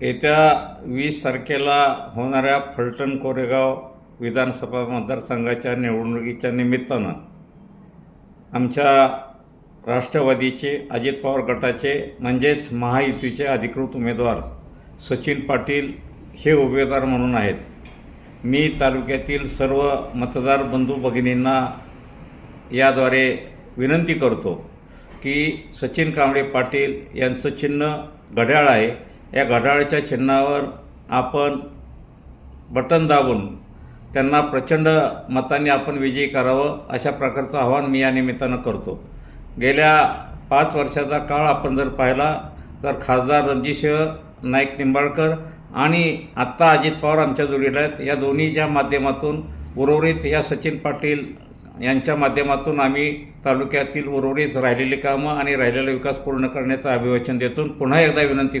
येत्या वीस तारखेला होणाऱ्या फलटण कोरेगाव विधानसभा मतदारसंघाच्या निवडणुकीच्या निमित्तानं आमच्या राष्ट्रवादीचे अजित पवार गटाचे म्हणजेच महायुतीचे अधिकृत उमेदवार सचिन पाटील हे उमेदवार म्हणून आहेत. मी तालुक्यातील सर्व मतदार बंधू भगिनींना याद्वारे विनंती करतो की सचिन कांबळे पाटील यांचं चिन्ह घड्याळ आहे. या घड्याळाच्या चिन्हावर आपण बटन दाबून त्यांना प्रचंड मताने आपण विजयी करावं अशा प्रकारचं आव्हान मी या निमित्तानं करतो. गेल्या पाच वर्षाचा काळ आपण जर पाहिला तर खासदार रणजितसिंह नाईक निंबाळकर आणि आत्ता अजित पवार आमच्या जोडीला आहेत. या दोन्हीच्या माध्यमातून उर्वरित या सचिन पाटील यांच्या माध्यमातून आम्ही तालुक्यातील उर्वरित राहिलेली कामं आणि राहिलेला विकास पूर्ण करण्याचं अभिवाचन देतो पुन्हा एकदा विनंती करतो.